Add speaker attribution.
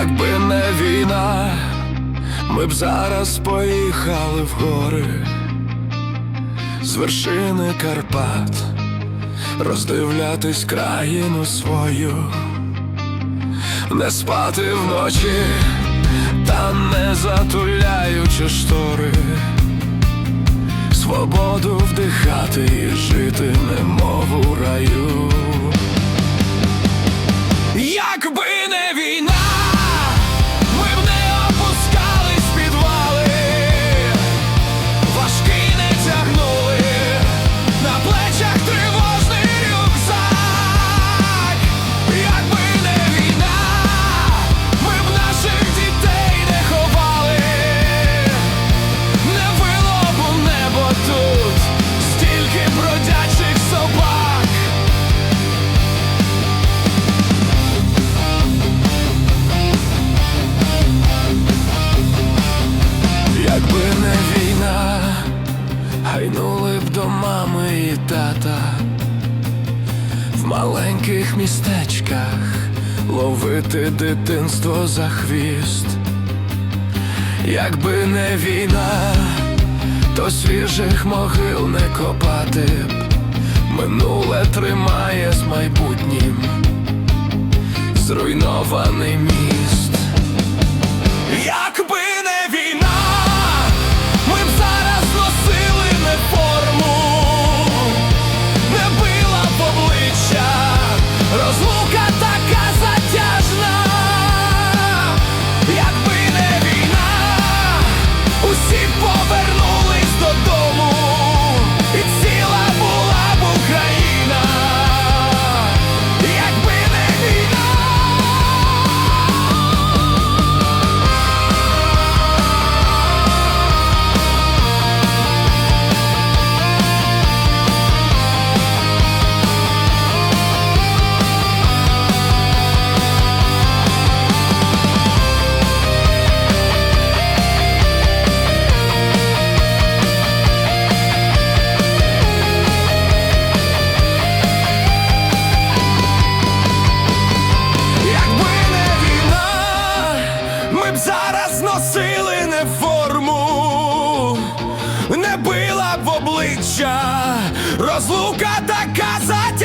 Speaker 1: Якби не війна, ми б зараз поїхали в гори з вершини Карпат, роздивлятись країну свою, не спати вночі, та не затуляючи штори, свободу вдихати і жити, немов у раю. Тата в маленьких містечках ловити дитинство за хвіст. Якби не війна, то свіжих могил не копати б. Минуле тримає з майбутнім зруйнований міст. Якби розлука така в обличчя, розлука така затя.